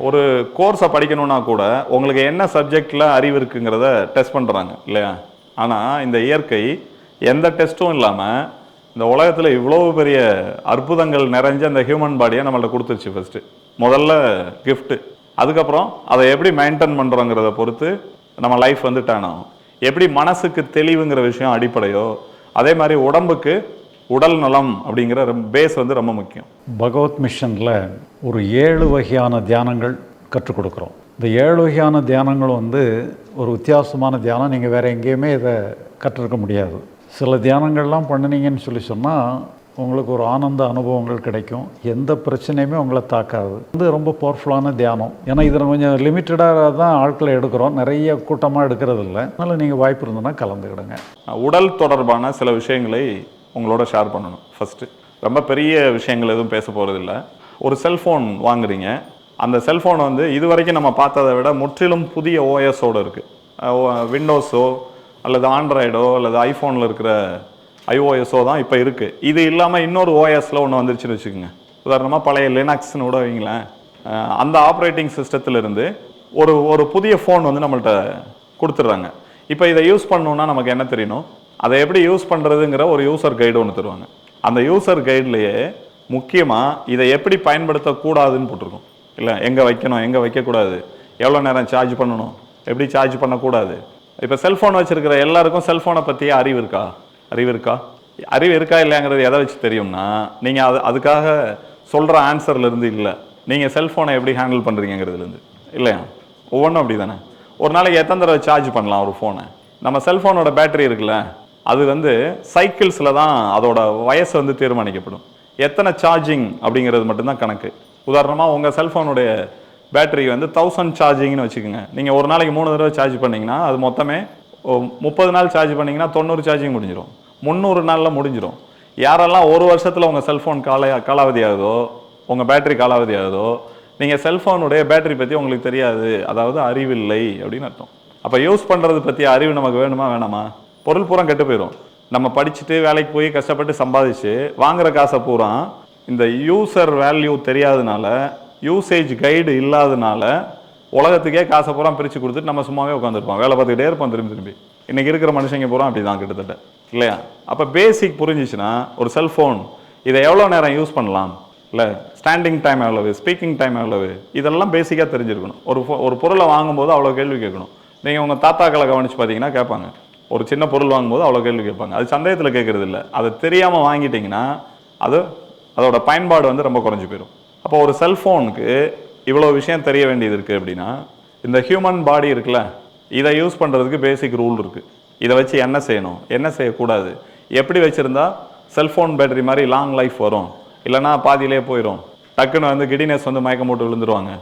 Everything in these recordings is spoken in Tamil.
ஒரு கோர்ஸை படிக்கணும்னா கூட உங்களுக்கு என்ன சப்ஜெக்டில் அறிவு இருக்குங்கிறத டெஸ்ட் பண்ணுறாங்க இல்லையா? ஆனால் இந்த இயற்கை எந்த டெஸ்ட்டும் இல்லாமல் இந்த உலகத்தில் இவ்வளோ பெரிய அற்புதங்கள் நிறைஞ்ச அந்த ஹியூமன் பாடியை நம்மள்ட்ட கொடுத்துருச்சு ஃபஸ்ட்டு முதல்ல கிஃப்ட்டு அதுக்கப்புறம் அதை எப்படி மெயின்டைன் பண்ணுறோங்கிறத பொறுத்து நம்ம லைஃப் வந்து ஆகும். எப்படி மனசுக்கு தெளிவுங்கிற விஷயம் அடிப்படையோ அதே மாதிரி உடம்புக்கு உடல் நலம் அப்படிங்கிற பேஸ் வந்து ரொம்ப முக்கியம். பகவத் மிஷனில் ஒரு ஏழு வகையான தியானங்கள் கற்றுக் கொடுக்குறோம். இந்த ஏழு வகையான தியானங்கள் வந்து ஒரு வித்தியாசமான தியானம். நீங்கள் வேறு எங்கேயுமே இதை கற்றுருக்க முடியாது. சில தியானங்கள்லாம் பண்ணினீங்கன்னு சொல்லி சொன்னால் உங்களுக்கு ஒரு ஆனந்த அனுபவங்கள் கிடைக்கும். எந்த பிரச்சனையுமே உங்களை தாக்காது. வந்து ரொம்ப பவர்ஃபுல்லான தியானம். ஏன்னா இதில் கொஞ்சம் லிமிட்டடாக தான் ஆட்களை எடுக்கிறோம். நிறைய கூட்டமாக எடுக்கிறது இல்லை அதனால் நீங்கள் வாய்ப்பு இருந்ததுன்னா கலந்துக்கிடுங்க. உடல் தொடர்பான சில விஷயங்களை உங்களோட ஷேர் பண்ணணும். ஃபஸ்ட்டு ரொம்ப பெரிய விஷயங்கள் எதுவும் பேச போகிறதில்ல ஒரு செல்ஃபோன் வாங்குறீங்க. அந்த செல்ஃபோன் வந்து இது வரைக்கும் நம்ம பார்த்ததை விட முற்றிலும் புதிய ஓஎஸோடு இருக்குது விண்டோஸோ அல்லது ஆண்ட்ராய்டோ அல்லது ஐஃபோனில் இருக்கிற ஐஓஎஸோ தான் இப்போ இருக்குது இது இல்லாமல் இன்னொரு ஓஎஸில் ஒன்று வந்துருச்சுன்னு வச்சுக்கோங்க. உதாரணமாக பழைய லினாக்ஸ்னு கூட வைங்களேன். அந்த ஆப்ரேட்டிங் சிஸ்டத்திலிருந்து ஒரு ஒரு புதிய ஃபோன் வந்து நம்மள்கிட்ட கொடுத்துட்றாங்க. இப்போ இதை யூஸ் பண்ணணுன்னா நமக்கு என்ன தெரியணும்? அதை எப்படி யூஸ் பண்ணுறதுங்கிற ஒரு யூசர் கைடு ஒன்று தருவாங்க. அந்த யூசர் கைட்லேயே முக்கியமாக இதை எப்படி பயன்படுத்தக்கூடாதுன்னு போட்டிருக்கும். இல்லை எங்கே வைக்கணும் எங்கே வைக்கக்கூடாது எவ்வளோ நேரம் சார்ஜ் பண்ணணும் எப்படி சார்ஜ் பண்ணக்கூடாது. இப்போ செல்ஃபோன் வச்சுருக்கிற எல்லாருக்கும் செல்ஃபோனை பற்றியே அறிவு இருக்கா? அறிவு இருக்கா? அறிவு இருக்கா இல்லையாங்கிறது எதை வச்சு தெரியும்னா நீங்கள் அது அதுக்காக சொல்கிற ஆன்சர்லேருந்து இல்லை. நீங்கள் செல்ஃபோனை எப்படி ஹேண்டில் பண்ணுறீங்கிறதுலேருந்து இல்லையா? ஒவ்வொன்றும் அப்படி தானே ஒரு நாளைக்கு எத்தனை தடவை சார்ஜ் பண்ணலாம் ஒரு ஃபோனை நம்ம செல்ஃபோனோட பேட்டரி இருக்குல்ல? அது வந்து சைக்கிள்ஸில் தான் அதோட வயசு வந்து தீர்மானிக்கப்படும். எத்தனை சார்ஜிங் அப்படிங்கிறது மட்டும்தான் கணக்கு. உதாரணமாக உங்கள் செல்ஃபோனுடைய பேட்டரி வந்து தௌசண்ட் சார்ஜிங்னு வச்சுக்கோங்க. நீங்கள் ஒரு நாளைக்கு மூணு தடவை சார்ஜ் பண்ணிங்கன்னா அது மொத்தமே முப்பது நாள் சார்ஜ் பண்ணிங்கன்னா தொண்ணூறு சார்ஜிங் முடிஞ்சிடும் முந்நூறு நாளில் முடிஞ்சிடும் யாரெல்லாம் ஒரு வருஷத்தில் உங்கள் செல்ஃபோன் கால காலாவதி ஆகுதோ உங்கள் பேட்டரி காலாவதி ஆகுதோ நீங்கள் செல்ஃபோனுடைய பேட்டரி பற்றி உங்களுக்கு தெரியாது. அதாவது அறிவில்லை அப்படின்னு அர்த்தம். அப்போ யூஸ் பண்ணுறது பற்றி அறிவு நமக்கு வேணுமா வேணாமா? பொருள் பூரா கெட்டு போயிடும் நம்ம படிச்சுட்டு வேலைக்கு போய் கஷ்டப்பட்டு சம்பாதிச்சு வாங்குற காசை பூரா இந்த யூசர் வேல்யூ தெரியாதனால யூசேஜ் கைடு இல்லாதனால உலகத்துக்கே காசை பூரா பிரித்து கொடுத்துட்டு நம்ம சும்மாவே உட்காந்துருப்போம். வேலை பார்த்துக்கிட்டே இருப்போம் திரும்பி திரும்பி. இன்றைக்கி இருக்கிற மனுஷங்க பூரா அப்படி தான் கிட்டத்தட்ட. இல்லையா? அப்போ பேசிக் புரிஞ்சிச்சுன்னா ஒரு செல்ஃபோன் இதை எவ்வளோ நேரம் யூஸ் பண்ணலாம்? இல்லை ஸ்டாண்டிங் டைம் எவ்வளவு ஸ்பீக்கிங் டைம் எவ்வளவு? இதெல்லாம் பேசிக்காக தெரிஞ்சிருக்கணும். ஒரு ஒரு பொருளை வாங்கும்போது அவ்வளோ கேள்வி கேட்கணும். நீங்கள் உங்கள் தாத்தாக்களை கவனிச்சு பார்த்தீங்கன்னா கேட்பாங்க. ஒரு சின்ன பொருள் வாங்கும்போது அவ்வளோ கேள்வி கேட்பாங்க. அது சந்தேகத்தில் கேட்குறது இல்லை அதை தெரியாமல் வாங்கிட்டிங்கன்னா அது அதோட பயன்பாடு வந்து ரொம்ப குறைஞ்சி போயிடும் அப்போ ஒரு செல்ஃபோனுக்கு இவ்வளோ விஷயம் தெரிய வேண்டியது இருக்குது அப்படின்னா இந்த ஹியூமன் பாடி இருக்குல்ல இதை யூஸ் பண்ணுறதுக்கு பேசிக் ரூல் இருக்குது இதை வச்சு என்ன செய்யணும்? என்ன செய்யக்கூடாது? எப்படி வச்சுருந்தா செல்ஃபோன் பேட்டரி மாதிரி லாங் லைஃப் வரும்? இல்லைன்னா பாதியிலே போயிடும் டக்குன்னு வந்து கிடினஸ் வந்து மயக்கம் போட்டு விழுந்துருவாங்க.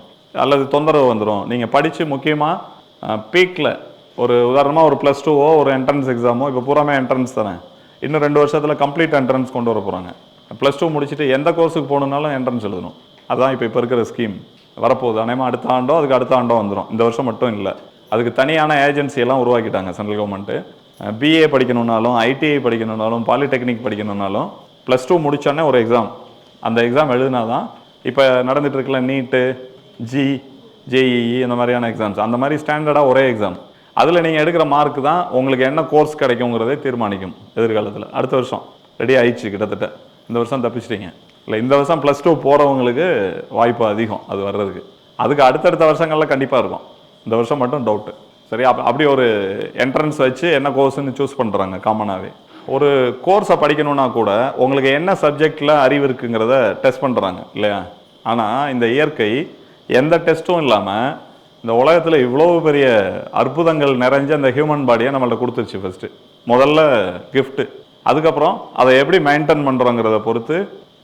அல்லது தொந்தரவு வந்துடும் நீங்கள் படித்து முக்கியமாக பீக்கில் ஒரு உதாரணமாக ஒரு ப்ளஸ் டூவோ ஒரு என்ட்ரன்ஸ் எக்ஸாமோ இப்போ பூராமே என்ட்ரன்ஸ் தானே? இன்னும் ரெண்டு வருஷத்தில் கம்ப்ளீட் என்ட்ரன்ஸ் கொண்டு வர போகிறாங்க ப்ளஸ் டூ முடிச்சுட்டு எந்த கோர்ஸுக்கு போகணுன்னாலும் என்ட்ரன்ஸ் எழுதணும். அதுதான் இப்போ இப்போ இருக்கிற ஸ்கீம் வரப்போகுது. அநேகமாக அடுத்த ஆண்டோ அதுக்கு அடுத்த ஆண்டோ வந்துடும் இந்த வருஷம் மட்டும் இல்லை. அதுக்கு தனியான ஏஜென்சியெல்லாம் உருவாக்கிட்டாங்க சென்ட்ரல் கவர்மெண்ட்டு பிஏ படிக்கணும்னாலும் ஐடிஐ படிக்கணும்னாலும் பாலிடெக்னிக் படிக்கணும்னாலும் ப்ளஸ் டூ முடித்தோடனே ஒரு எக்ஸாம் அந்த எக்ஸாம் எழுதினா தான் இப்போ நடந்துகிட்டு இருக்கல நீட்டு ஜி ஜேஇஇ இந்த மாதிரியான எக்ஸாம்ஸ் அந்த மாதிரி ஸ்டாண்டர்டாக ஒரே எக்ஸாம் அதில் நீங்கள் எடுக்கிற மார்க் தான் உங்களுக்கு என்ன கோர்ஸ் கிடைக்குங்கிறதே தீர்மானிக்கும் எதிர்காலத்தில். அடுத்த வருஷம். ரெடி ஆயிடுச்சு கிட்டத்தட்ட. இந்த வருஷம் தப்பிச்சிட்டீங்க. இல்லை இந்த வருஷம் ப்ளஸ் டூ போகிறவங்களுக்கு வாய்ப்பு அதிகம் அது வர்றதுக்கு. அதுக்கு அடுத்தடுத்த வருஷங்களில் கண்டிப்பாக இருக்கும். இந்த வருஷம் மட்டும் டவுட்டு சரி அப் அப்படி ஒரு என்ட்ரன்ஸ் வச்சு என்ன கோர்ஸ்ன்னு சூஸ் பண்ணுறாங்க காமனாகவே ஒரு கோர்ஸை படிக்கணும்னா கூட உங்களுக்கு என்ன சப்ஜெக்டில் அறிவு இருக்குங்கிறத டெஸ்ட் பண்ணுறாங்க இல்லையா? ஆனால் இந்த இயற்கை எந்த டெஸ்ட்டும் இல்லாமல் இந்த உலகத்தில் இவ்வளோ பெரிய அற்புதங்கள் நிறைஞ்ச அந்த ஹியூமன் பாடியை நம்மள்ட்ட கொடுத்துருச்சு ஃபஸ்ட்டு முதல்ல கிஃப்ட்டு அதுக்கப்புறம் அதை எப்படி மெயின்டைன் பண்ணுறோங்கிறத பொறுத்து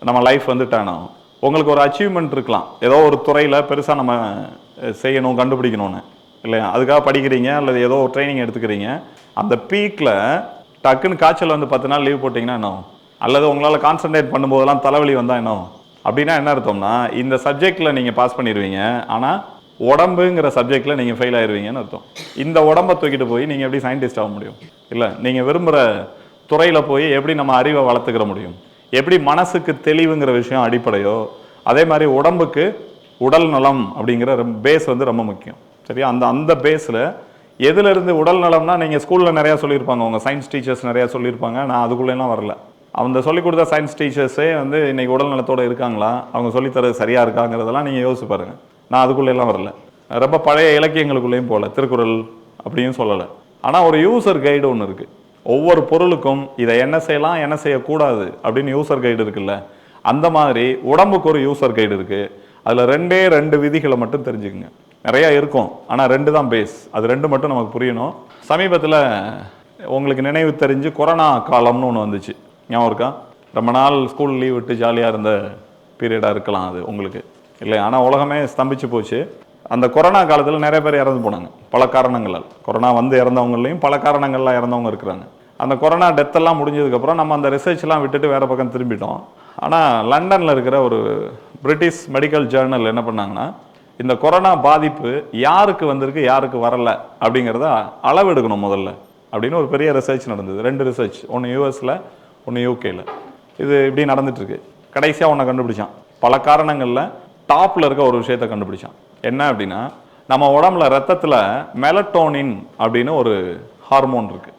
நம்ம லைஃப் வந்து டேர்ன் ஆகும். உங்களுக்கு ஒரு அச்சீவ்மெண்ட் இருக்கலாம். ஏதோ ஒரு துறையில் பெருசாக நம்ம செய்யணும் கண்டுபிடிக்கணும்னு. இல்லையா? அதுக்காக படிக்கிறீங்க அல்லது ஏதோ ஒரு ட்ரைனிங் எடுத்துக்கிறீங்க. அந்த பீக்கில் டக்குன்னு காய்ச்சல் வந்து பத்து நாள் லீவ் போட்டிங்கன்னா என்ன அல்லது உங்களால் கான்சென்ட்ரேட் பண்ணும்போதெல்லாம் தலைவலி வந்தால் என்ன அப்படின்னா என்ன அர்த்தம்னா இந்த சப்ஜெக்டில் நீங்கள் பாஸ் பண்ணிடுவீங்க ஆனால் உடம்புங்கிற சப்ஜெக்டில் நீங்கள் ஃபெயில் ஆயிடுவீங்கன்னு அர்த்தம். இந்த உடம்பை தூக்கிட்டு போய் நீங்கள் எப்படி சயின்டிஸ்ட் ஆக முடியும்? இல்லை நீங்கள் விரும்புகிற துறையில் போய் எப்படி நம்ம அறிவை வளர்த்துக்கிற முடியும்? எப்படி மனசுக்கு தெளிவுங்கிற விஷயம் அடிப்படையோ அதே மாதிரி உடம்புக்கு உடல் நலம் அப்படிங்கிற பேஸ் வந்து ரொம்ப முக்கியம். சரியா? அந்த அந்த பேஸில் எதுலேருந்து உடல் நலம்னா நீங்கள் ஸ்கூலில் நிறையா சொல்லியிருப்பாங்க. உங்கள் சயின்ஸ் டீச்சர்ஸ் நிறையா சொல்லியிருப்பாங்க. நான் அதுக்குள்ளேலாம் வரல. அந்த சொல்லிக் கொடுத்த சயின்ஸ் டீச்சர்ஸே வந்து இன்றைக்கி உடல் நலத்தோடு இருக்காங்களா? அவங்க சொல்லித்தரது சரியாக இருக்காங்கிறதெல்லாம் நீங்கள் யோசிச்சு பாருங்கள் நான் அதுக்குள்ளேலாம் வரல. ரொம்ப பழைய இலக்கியங்களுக்குள்ளேயும் போகல. திருக்குறள் அப்படின்னு சொல்லலை. ஆனால் ஒரு யூசர் கைடு ஒன்று இருக்குது ஒவ்வொரு பொருளுக்கும் இதை என்ன செய்யலாம் என்ன செய்யக்கூடாது அப்படின்னு யூசர் கைடு இருக்குல்ல அந்த மாதிரி உடம்புக்கு ஒரு யூசர் கைடு இருக்குது அதில் ரெண்டே ரெண்டு விதிகளை மட்டும் தெரிஞ்சுக்குங்க. நிறையா இருக்கும். ஆனால் ரெண்டு தான் பேஸ் அது ரெண்டு மட்டும் நமக்கு புரியணும். சமீபத்தில் உங்களுக்கு நினைவு தெரிஞ்சு கொரோனா காலம்னு ஒன்று வந்துச்சு. ஞாபகம் இருக்கா? ரொம்ப நாள் ஸ்கூல் லீவ் விட்டு ஜாலியாக இருந்த பீரியடாக இருக்கலாம் அது உங்களுக்கு. இல்லை ஆனால் உலகமே ஸ்தம்பிச்சு போச்சு. அந்த கொரோனா காலத்தில் நிறைய பேர் இறந்து போனாங்க பல காரணங்களால். கொரோனா வந்து இறந்தவங்களையும் பல காரணங்கள்லாம் இறந்தவங்க இருக்கிறாங்க. அந்த கொரோனா டெத்தெல்லாம் முடிஞ்சதுக்கப்புறம் நம்ம அந்த ரிசர்ச்லாம் விட்டுட்டு வேறு பக்கம் திரும்பிட்டோம். ஆனால் லண்டனில் இருக்கிற ஒரு பிரிட்டிஷ் மெடிக்கல் ஜேர்னல் என்ன பண்ணாங்கன்னா இந்த கொரோனா பாதிப்பு யாருக்கு வந்திருக்கு யாருக்கு வரலை அப்படிங்கிறத அளவெடுக்கணும் முதல்ல அப்படின்னு ஒரு பெரிய ரிசர்ச் நடந்தது. ரெண்டு ரிசர்ச் ஒன்று யூஎஸில் ஒன்று யூகேயில் இது இப்படி நடந்துட்டுருக்கு கடைசியாக ஒன்றை கண்டுபிடிச்சான். பல காரணங்களில் டாப்பில் இருக்க ஒரு விஷயத்தை கண்டுபிடிச்சான். என்ன அப்படின்னா நம்ம உடம்புல ரத்தத்தில் மெலட்டோனின் அப்படின்னு ஒரு ஹார்மோன் இருக்குது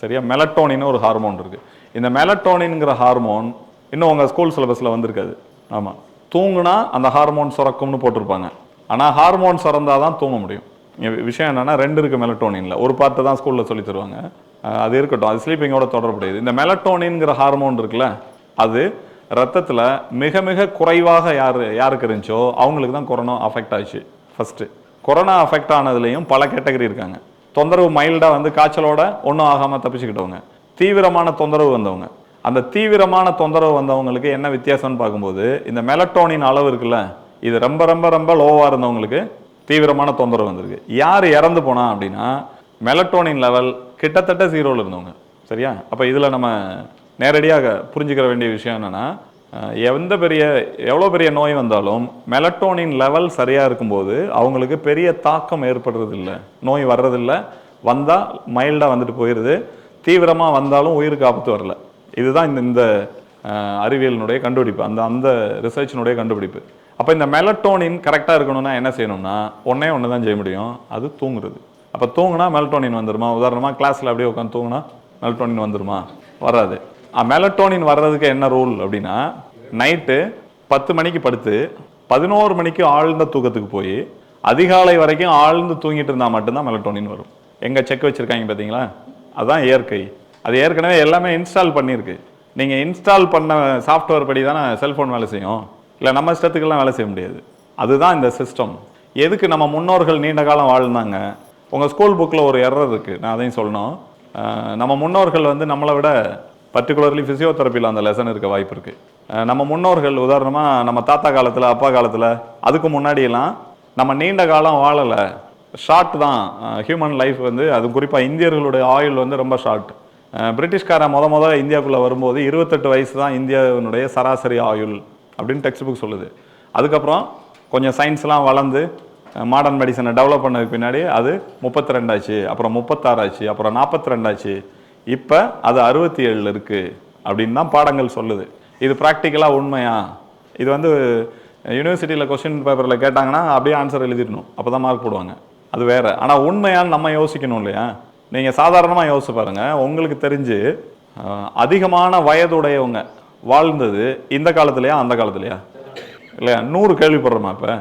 சரியா? மெலட்டோனின்னு ஒரு ஹார்மோன் இருக்குது இந்த மெலட்டோனின்ங்கிற ஹார்மோன் இன்னும் உங்கள் ஸ்கூல் சிலபஸில் வந்திருக்காது. ஆமாம் தூங்குனா அந்த ஹார்மோன் சுரக்கும்னு போட்டிருப்பாங்க. ஆனால் ஹார்மோன் சுரந்தாதான் தான் தூங்க முடியும். விஷயம் என்னென்னா ரெண்டு இருக்குது மெலட்டோனின்ல ஒரு பார்ட்டு தான் ஸ்கூலில் சொல்லி தருவாங்க. அது இருக்கட்டும். அது ஸ்லீப்பிங்கோட தொடர்புடையது. இந்த மெலட்டோனின்ங்கிற ஹார்மோன் இருக்குல்ல அது ரத்தத்தில் மிக மிக குறைவாக யார் யாருக்கு இருந்துச்சோ அவங்களுக்கு தான் கொரோனா அஃபெக்ட் ஆச்சு. ஃபஸ்ட்டு கொரோனா அஃபெக்ட் ஆனதுலேயும் பல கேட்டகரி இருக்காங்க. தொந்தரவு மைல்டாக வந்து காய்ச்சலோட ஒன்றும் ஆகாமல் தப்பிச்சுக்கிட்டவங்க. தீவிரமான தொந்தரவு வந்தவங்க. அந்த தீவிரமான தொந்தரவு வந்தவங்களுக்கு என்ன வித்தியாசம்னு பார்க்கும்போது இந்த மெலட்டோனின் அளவு இருக்குல்ல இது ரொம்ப ரொம்ப ரொம்ப லோவாக இருந்தவங்களுக்கு தீவிரமான தொந்தரவு வந்திருக்கு. யார் இறந்து போனா அப்படின்னா மெலட்டோனின் லெவல் கிட்டத்தட்ட ஜீரோவில் இருந்தவங்க. சரியா? அப்போ இதில் நம்ம நேரடியாக புரிஞ்சுக்கிற வேண்டிய விஷயம் என்னென்னா எந்த பெரிய எவ்வளோ பெரிய நோய் வந்தாலும் மெலட்டோனின் லெவல் சரியாக இருக்கும்போது அவங்களுக்கு பெரிய தாக்கம் ஏற்படுறதில்லை. நோய் வர்றதில்ல. வந்தால் மைல்டாக வந்துட்டு போயிடுது தீவிரமாக வந்தாலும் உயிருக்கு ஆபத்து வரல. இதுதான் இந்த இந்த அறிவியலினுடைய கண்டுபிடிப்பு. அந்த அந்த ரிசர்ச்சினுடைய கண்டுபிடிப்பு. அப்போ இந்த மெலட்டோனின் கரெக்டாக இருக்கணும்னா என்ன செய்யணும்னா ஒன்றே ஒன்று தான் செய்ய முடியும். அது தூங்குறது. அப்போ தூங்குனா மெலட்டோனின் வந்துருமா? உதாரணமாக கிளாஸில் அப்படியே உட்காந்து தூங்குனா மெலட்டோனின் வந்துருமா? வராது. மெலட்டோனின் வர்றதுக்கு என்ன ரூல் அப்படின்னா நைட்டு பத்து மணிக்கு படுத்து பதினோரு மணிக்கு ஆழ்ந்த தூக்கத்துக்கு போய் அதிகாலை வரைக்கும் ஆழ்ந்து தூங்கிட்டு இருந்தால் மட்டும்தான் மெலட்டோனின் வரும். எங்கே செக் வச்சுருக்காங்க பார்த்தீங்களா அதுதான் இயற்கை. அது ஏற்கனவே எல்லாமே இன்ஸ்டால் பண்ணியிருக்கு. நீங்கள் இன்ஸ்டால் பண்ண சாஃப்ட்வேர் படி தானே செல்ஃபோன் வேலை செய்யும். இல்லை நம்ம இஷ்டத்துக்கெல்லாம் வேலை செய்ய முடியாது. அதுதான் இந்த சிஸ்டம் எதுக்கு நம்ம முன்னோர்கள் நீண்ட காலம் வாழ்ந்தாங்க? உங்கள் ஸ்கூல் புக்கில் ஒரு எரர் இருக்குது நான் அதையும் சொல்லணும். நம்ம முன்னோர்கள் வந்து நம்மளை விட பர்டிகுலர்லி ஃபிசியோதெரப்பியில் அந்த லெசன் இருக்க வாய்ப்பு இருக்குது நம்ம முன்னோர்கள் உதாரணமாக நம்ம தாத்தா காலத்தில் அப்பா காலத்தில் அதுக்கு முன்னாடியெல்லாம் நம்ம நீண்ட காலம் வாழலை. ஷார்ட் தான். ஹியூமன் லைஃப் வந்து அது குறிப்பாக இந்தியர்களுடைய ஆயுள் வந்து ரொம்ப ஷார்ட் பிரிட்டிஷ்காரன் முத முத இந்தியாவுக்குள்ளே வரும்போது இருபத்தெட்டு வயசு தான் இந்தியாவினுடைய சராசரி ஆயுள் அப்படின்னு டெக்ஸ்ட் புக் சொல்லுது. அதுக்கப்புறம் கொஞ்சம் சயின்ஸ்லாம் வளர்ந்து மாடர்ன் மெடிசனை டெவலப் பண்ணதுக்கு பின்னாடி அது முப்பத்தி ரெண்டாச்சு அப்புறம் முப்பத்தாறாச்சு அப்புறம் நாற்பத்தி ரெண்டாச்சு இப்போ அது அறுபத்தி ஏழில் இருக்குது அப்படின்னு தான் பாடங்கள் சொல்லுது. இது ப்ராக்டிக்கலாக உண்மையா? இது வந்து யூனிவர்சிட்டியில் கொஸ்டின் பேப்பரில் கேட்டாங்கன்னா அப்படியே ஆன்சர் எழுதிடணும். அப்போ தான் மார்க் போடுவாங்க. அது வேறு. ஆனால் உண்மையான்னு நம்ம யோசிக்கணும் இல்லையா? நீங்கள் சாதாரணமாக யோசிச்சு பாருங்கள் உங்களுக்கு தெரிஞ்சு அதிகமான வயதுடையவங்க வாழ்ந்தது இந்த காலத்துலையா அந்த காலத்துலையா? இல்லையா? நூறு கேள்விப்படுறோமா இப்போ?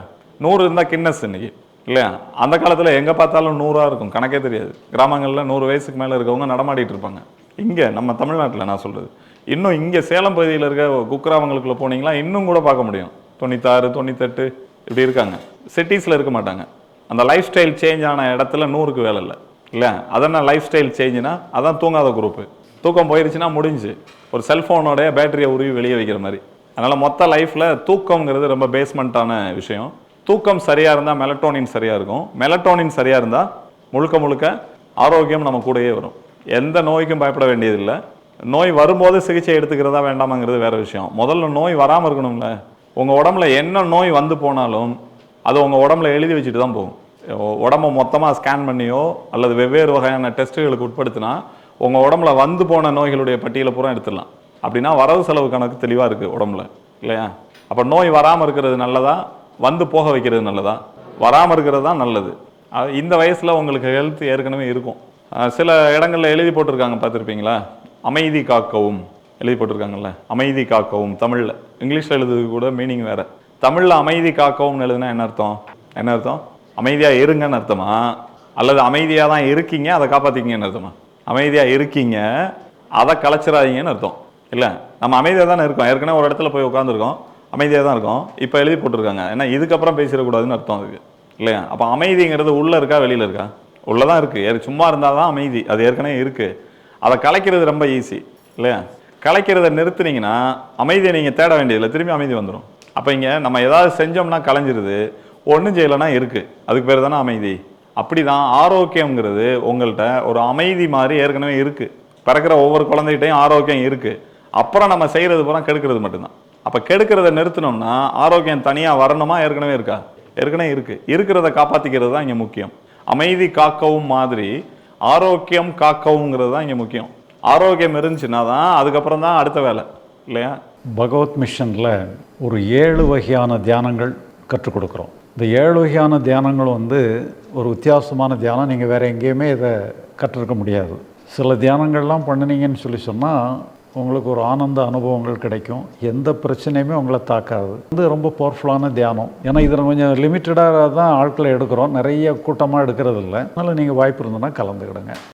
நூறு இருந்தால் கின்னஸ் இன்னைக்கு. இல்லையா? அந்த காலத்தில் எங்கே பார்த்தாலும் நூறாக இருக்கும். கணக்கே தெரியாது. கிராமங்களில் நூறு வயசுக்கு மேலே இருக்கவங்க நடமாடிட்டு இருப்பாங்க. இங்கே நம்ம தமிழ்நாட்டில் நான் சொல்கிறது இன்னும் இங்கே சேலம் பகுதியில் இருக்க குக்கிராமங்களுக்குள்ளே போனீங்களா இன்னும் கூட பார்க்க முடியும். தொண்ணூத்தாறு தொண்ணூத்தெட்டு இப்படி இருக்காங்க. சிட்டிஸில் இருக்க மாட்டாங்க. அந்த லைஃப் ஸ்டைல் சேஞ்ச் ஆன இடத்துல நூறுக்கு வேலை இல்லை. இல்லை அதென்ன லைஃப் ஸ்டைல் சேஞ்சுனா அதான் தூங்காத குரூப்பு. தூக்கம் போயிடுச்சுன்னா முடிஞ்சு. ஒரு செல்ஃபோனோடைய பேட்டரியை உருவி வெளியே வைக்கிற மாதிரி. அதனால் மொத்த லைஃப்பில் தூக்கங்கிறது ரொம்ப பேஸ்மெண்ட்டான விஷயம். தூக்கம் சரியாக இருந்தால் மெலட்டோனின் சரியாக இருக்கும். மெலட்டோனின் சரியாக இருந்தால் முழுக்க முழுக்க ஆரோக்கியம் நம்ம கூடயே வரும். எந்த நோய்க்கும் பயப்பட வேண்டியதில்லை. நோய் வரும்போது சிகிச்சை எடுத்துக்கிறதா வேண்டாமாங்கிறது வேறு விஷயம். முதல்ல நோய் வராமல் இருக்கணும்ல. உங்கள் உடம்புல என்ன நோய் வந்து போனாலும் அது உங்கள் உடம்புல எழுதி வச்சுட்டு தான் போகும். உடம்பை உடம்ப மொத்தமாக ஸ்கேன் பண்ணியோ அல்லது வெவ்வேறு வகையான டெஸ்ட்டுகளுக்கு உட்படுத்தினா உங்கள் உடம்புல வந்து போன நோய்களுடைய பட்டியலை பூரா எடுத்துடலாம். அப்படின்னா வரவு செலவு கணக்கு தெளிவாக இருக்குது உடம்புல. இல்லையா? அப்போ நோய் வராமல் இருக்கிறது நல்லதாக வந்து போக வைக்கிறது நல்லதா? வராமல் இருக்கிறது தான் நல்லது. அது இந்த வயசில் உங்களுக்கு ஹெல்த் ஏற்கனவே இருக்கும். சில இடங்களில் எழுதி போட்டிருக்காங்க பார்த்துருப்பீங்களா? அமைதி காக்கவும். எழுதி போட்டிருக்காங்கல்ல? அமைதி காக்கவும் தமிழில். இங்கிலீஷில் எழுதுறது கூட மீனிங் வேறு. தமிழில் அமைதி காக்கவும் எழுதுனா என்ன அர்த்தம்? என்ன அர்த்தம்? அமைதியாக இருங்கன்னு அர்த்தமா? அல்லது அமைதியாக தான் இருக்கீங்க அதை காப்பாற்றிக்கிங்கன்னு அர்த்தமா? அமைதியாக இருக்கீங்க அதை கலைச்சிடாதீங்கன்னு அர்த்தம். இல்லை நம்ம அமைதியாக தானே இருக்கோம். ஏற்கனவே ஒரு இடத்துல போய் உட்காந்துருக்கோம் அமைதியாக தான் இருக்கும். இப்போ எழுதி போட்டிருக்காங்க. ஏன்னா இதுக்கப்புறம் பேசிடக்கூடாதுன்னு அர்த்தம் அதுக்கு. இல்லையா? அப்போ அமைதிங்கிறது உள்ளே இருக்கா வெளியில் இருக்கா? உள்ளே தான் இருக்குது ஏற் சும்மா இருந்தால் தான் அமைதி. அது ஏற்கனவே இருக்குது அதை கலைக்கிறது ரொம்ப ஈஸி இல்லையா? கலைக்கிறத நிறுத்துனீங்கன்னா அமைதியை நீங்கள் தேட வேண்டியதில்லை. திரும்பி அமைதி வந்துடும் அப்போ இங்கே நம்ம ஏதாவது செஞ்சோம்னா கலைஞ்சிருது. ஒன்றும் செய்யலைன்னா இருக்குது அதுக்கு பேர் தானே அமைதி. அப்படி தான் ஆரோக்கியங்கிறது உங்கள்கிட்ட ஒரு அமைதி மாதிரி ஏற்கனவே இருக்குது பிறக்கிற ஒவ்வொரு குழந்தைகிட்டையும் ஆரோக்கியம் இருக்குது அப்புறம் நம்ம செய்கிறது பூரா கெடுக்கிறது மட்டும்தான். அப்போ கெடுக்கிறத நிறுத்தினோம்னா ஆரோக்கியம் தனியாக வரணுமா? ஏற்கனவே இருக்கா? ஏற்கனவே இருக்குது இருக்கிறத காப்பாற்றிக்கிறது தான் இங்கே முக்கியம். அமைதி காக்கவும் மாதிரி ஆரோக்கியம் காக்கவுங்கிறது தான் இங்கே முக்கியம். ஆரோக்கியம் இருந்துச்சுன்னா தான் அதுக்கப்புறம் தான் அடுத்த வேலை. இல்லையா? பகவத் மிஷனில் ஒரு ஏழு வகையான தியானங்கள் கற்றுக் கொடுக்குறோம். இந்த ஏழு வகையான தியானங்கள் வந்து ஒரு வித்தியாசமான தியானம். நீங்கள் வேறு எங்கேயுமே இதை கற்றுருக்க முடியாது. சில தியானங்கள்லாம் பண்ணினீங்கன்னு சொல்லி சொன்னால் உங்களுக்கு ஒரு ஆனந்த அனுபவங்கள் கிடைக்கும். எந்த பிரச்சனையுமே உங்களை தாக்காது. இது ரொம்ப பவர்ஃபுல்லான தியானம். ஏன்னா இதில் கொஞ்சம் லிமிட்டடாக தான் ஆட்களை எடுக்கிறோம். நிறைய கூட்டமாக எடுக்கிறது இல்லை அதனால் நீங்கள் வாய்ப்பு இருந்ததுன்னா கலந்துக்கிடுங்க.